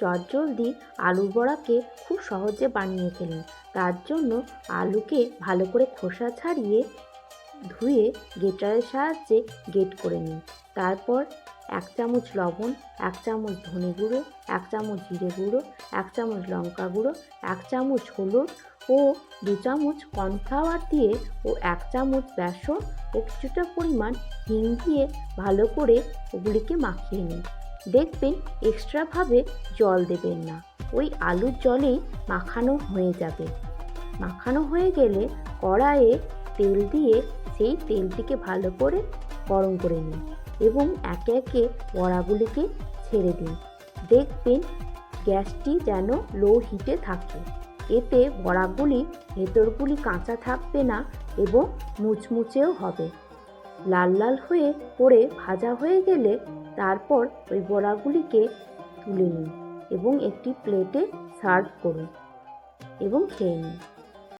চটজলদি আলুর বড়াকে খুব সহজে বানিয়ে ফেলুন। তার জন্য আলুকে ভালো করে খোসা ছাড়িয়ে ধুয়ে গেটারের সাহায্যে গেট করে নিন। তারপর এক চামচ লবণ, এক চামচ ধনে গুঁড়ো, এক চামচ জিরে গুঁড়ো, এক চামচ লঙ্কা গুঁড়ো, এক চামচ হলুদ ও দু চামচ কর্নফ্লাওয়ার দিয়ে ও এক চামচ বেসন ও কিছুটা পরিমাণ হিং দিয়ে ভালো করে ওগুলিকে মাখিয়ে নিন। দেখবেন এক্সট্রাভাবে জল দেবেন না। ওই আলুর জলেই মাখানো হয়ে যাবে। মাখানো হয়ে গেলে কড়াইয়ে তেল দিয়ে সেই তেলটিকে ভালো করে গরম করে নিন এবং একে একে বড়াগুলিকে ছেড়ে দিন। দেখবেন গ্যাসটি যেন লো হিটে থাকে। এতে বড়াগুলি ভেতরগুলি কাঁচা থাকবে না এবং মুচমুচেও হবে। লাল লাল হয়ে পড়ে ভাজা হয়ে গেলে তারপর ওই বড়াগুলিকে তুলে নিন এবং একটি প্লেটে সার্ভ করুন এবং খেয়ে নিন।